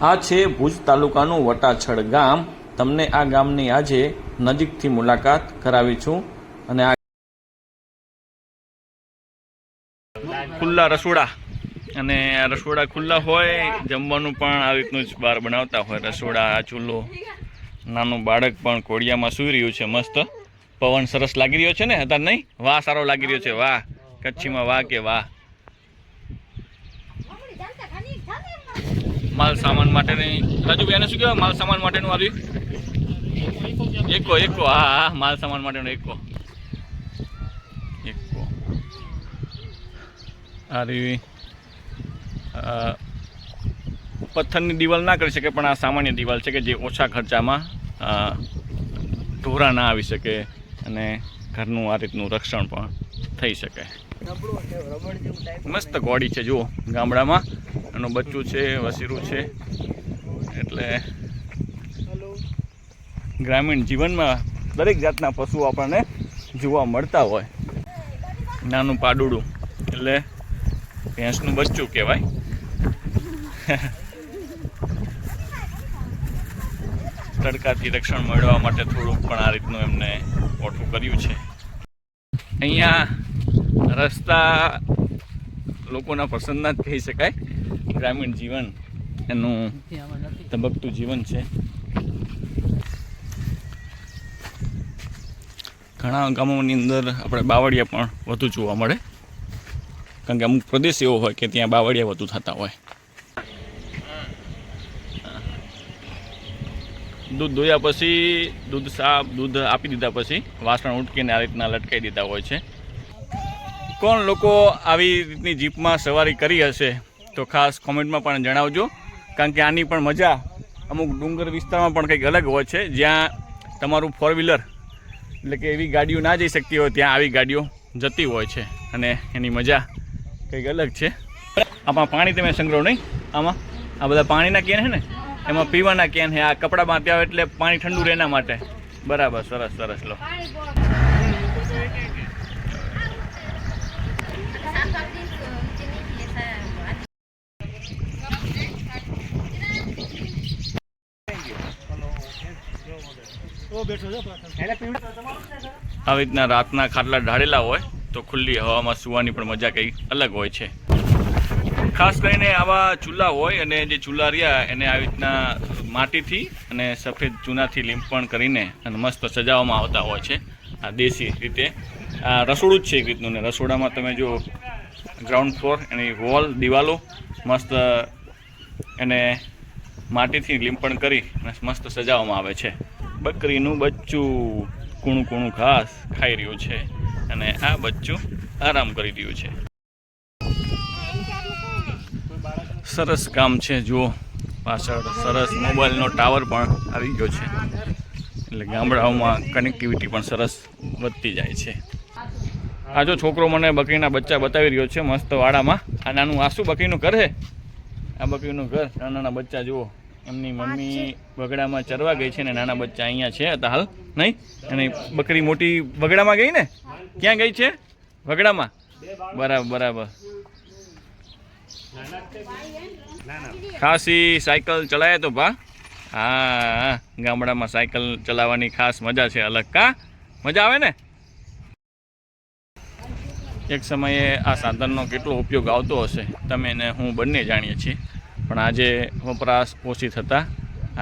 આ છે ભુજ તાલુકાનું વટાછડ ગામ. તમને આ ગામની આજે નજીકથી મુલાકાત કરાવી છું. અને આ ખુલ્લા રસોડા. અને આ રસોડા ખુલ્લા હોય, જમવાનું પણ આવી રીતનું જ બહાર બનાવતા હોય. રસોડા, આ ચૂલો. નાનું બાળક પણ કોડિયામાં સૂઈ રહ્યું છે મસ્ત. પવન સરસ લાગી રહ્યો છે ને? અત્યારે નહીં? વાહ, સારો લાગી રહ્યો છે. વાહ. કચ્છીમાં વાહ કે વાહ. માલ સામાન માટેની રાજુભાઈ એને શું કહેવાય? માલ સામાન માટેનું આવ્યું? એકો એકો હા હા માલ સામાન માટેનો એકો. એકો. આ પથ્થરની દિવાલ ના કરી શકે પણ આ સામાન્ય દિવાલ છે કે જે ઓછા ખર્ચામાં ઢોરા ના આવી શકે અને ઘરનું આ રીતનું રક્ષણ પણ થઈ શકે. મસ્ત ગોડી છે જુઓ ગામડામાં. એનું બચ્ચું છે વસીરું છે. એટલે ગ્રામીણ જીવનમાં દરેક જાતના પશુઓ આપણને જોવા મળતા હોય. નાનું પાડુડું એટલે ભેંસનું બચ્ચું કહેવાય. તડકાથી રક્ષણ મેળવવા માટે થોડુંક પણ આ રીતનું એમને ઓઠું કર્યું છે. અહીંયા રસ્તા લોકોના પસંદના જ કહી શકાય. ગ્રામીણ જીવન એનું ધબકતું જીવન છે. ઘણા ગામોની અંદર આપણે બાવળિયા પણ વધુ જોવા મળે. કારણ કે અમુક પ્રદેશ એવો હોય કે ત્યાં બાવળિયા વધુ થતા હોય. દૂધ દોયા પછી દૂધ સાફ, દૂધ આપી દીધા પછી વાસણ ઉટકીને આ રીતના લટકાઈ દીધા હોય છે. કોણ લોકો આવી રીતની જીપમાં સવારી કરી હશે? તો ખાસ કોમેન્ટમાં પણ જણાવજો. કારણ કે આની પણ મજા અમુક ડુંગર વિસ્તારમાં પણ કંઈક અલગ હોય છે. જ્યાં તમારું ફોર વ્હીલર એટલે કે એવી ગાડીઓ ના જઈ શકતી હોય, ત્યાં આવી ગાડીઓ જતી હોય છે. અને એની મજા કંઈક અલગ છે. આમાં પાણી તમે સંગ્રહ નહીં. આમાં આ બધા પાણીના કેન છે ને, એમાં પીવાના કેન છે. આ કપડામાં ત્યાં એટલે પાણી ઠંડુ રહે એના માટે. બરાબર, સરસ સરસ, લો. આવી રીતના રાતના ખાટલા ઢાળેલા હોય તો ખુલ્લી હવામાં સૂવાની પણ મજા કંઈક અલગ હોય છે. ખાસ કરીને આવા ચૂલા હોય અને જે ચૂલા રહ્યા એને આવી રીતના માટીથી અને સફેદ ચૂનાથી લીંપણ કરીને અને મસ્ત સજાવવામાં આવતા હોય છે. આ દેશી રીતે. આ રસોડું જ છે એક રીતનું. ને રસોડામાં તમે જો ગ્રાઉન્ડ ફ્લોર એની વોલ દિવાલો મસ્ત એને માટીથી લીંપણ કરી અને મસ્ત સજાવવામાં આવે છે. બકરીનું બચ્ચું કૂણું કૂણું ઘાસ ખાઈ રહ્યું છે અને આ બચ્ચું આરામ કરી રહ્યું છે. સરસ કામ છે, જુઓ. પાછળ સરસ મોબાઈલનો ટાવર પણ આવી ગયો છે. એટલે ગામડાઓમાં કનેક્ટિવિટી પણ સરસ વધતી જાય છે. આ જો છોકરો મને બકરીના બચ્ચા બતાવી રહ્યો છે, મસ્ત વાડામાં. આ નાનું આસુ બકરીનું ઘર છે? આ બકરીનું ઘર, નાના નાના બચ્ચા, જુઓ. એમની મમ્મી બગડામાં ચરવા ગઈ છે ને નાના બચ્ચા અહીંયા છે હતા હાલ નહીં? અને બકરી મોટી બગડામાં ગઈ ને? ક્યાં ગઈ છે? બગડામાં? બરાબર બરાબર. ખાસી સાયકલ ચલાવે તો ભા. હા ગામડામાં સાયકલ ચલાવવાની ખાસ મજા છે અલગ. કા? મજા આવે ને? એક સમયે આ સાધનનો કેટલો ઉપયોગ આવતો હશે તમે ને હું બંને જાણીએ છીએ. પણ આજે વપરાશ ઓછી થતાં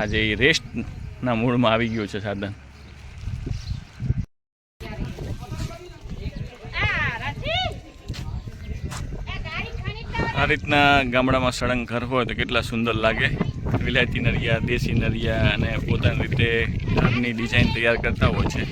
આજે એ રેસ્ટના મૂળમાં આવી ગયું છે સાધન. આ રીતના ગામડામાં સળંગ ઘર હોય તો કેટલા સુંદર લાગે. વિલાયતી નરિયા, દેશી નરિયા અને પોતાની રીતે ઘરની ડિઝાઇન તૈયાર કરતા હોય છે.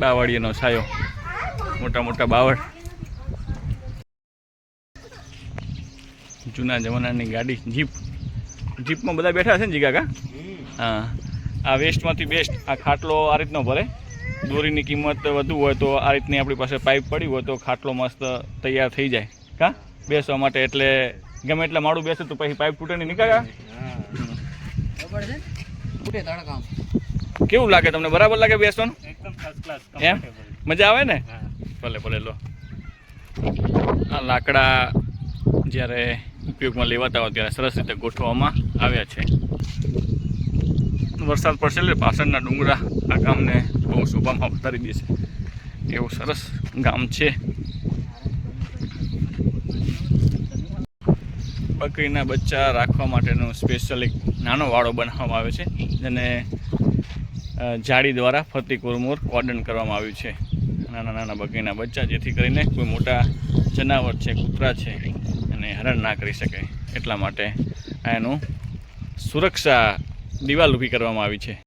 બાવળીનો છાયો. મોટા મોટા બાવળ. જૂના જમાનાની ગાડી જીપ. જીપમાં બધા બેઠા છે ને જીગા કા હા. આ વેસ્ટમાંથી બેસ્ટ આ ખાટલો આ રીતનો ભરે. દોરીની કિંમત વધુ હોય તો આ રીતની આપણી પાસે પાઇપ પડી હોય તો ખાટલો મસ્ત તૈયાર થઈ જાય. કા? બેસવા માટે એટલે ગમે એટલે માળું બેસે તો પછી પાઇપ તૂટે નહીં નીકળ્યા ખબર છે ફૂટે તડકામ કેવું લાગે તમને? બરાબર લાગે બેસવાનું? એકદમ ફર્સ્ટ ક્લાસ એમ? મજા આવે ને? ભલે ભલે લો. આ લાકડા જ્યારે ઉપયોગમાં લેવાતા હોય ત્યારે સરસ રીતે ગોઠવવામાં આવ્યા છે. વરસાદ પડશે એટલે પાછળના ડુંગરા આ ગામને બહુ શોભામાં વધારી દેશે એવું સરસ ગામ છે. બકરીના બચ્ચા રાખવા માટેનો સ્પેશિયલ એક નાનો વાડો બનાવવામાં આવે છે. જેને જાળી દ્વારા ફરતી કોરમોર કોર્ડન કરવામાં આવ્યું છે. નાના નાના બકરીના બચ્ચા જેથી કરીને કોઈ મોટા જનાવર છે, કૂતરા છે અને હેરાન ના કરી શકે એટલા માટે એનું સુરક્ષા દિવાલ ઊભી કરવામાં આવી છે.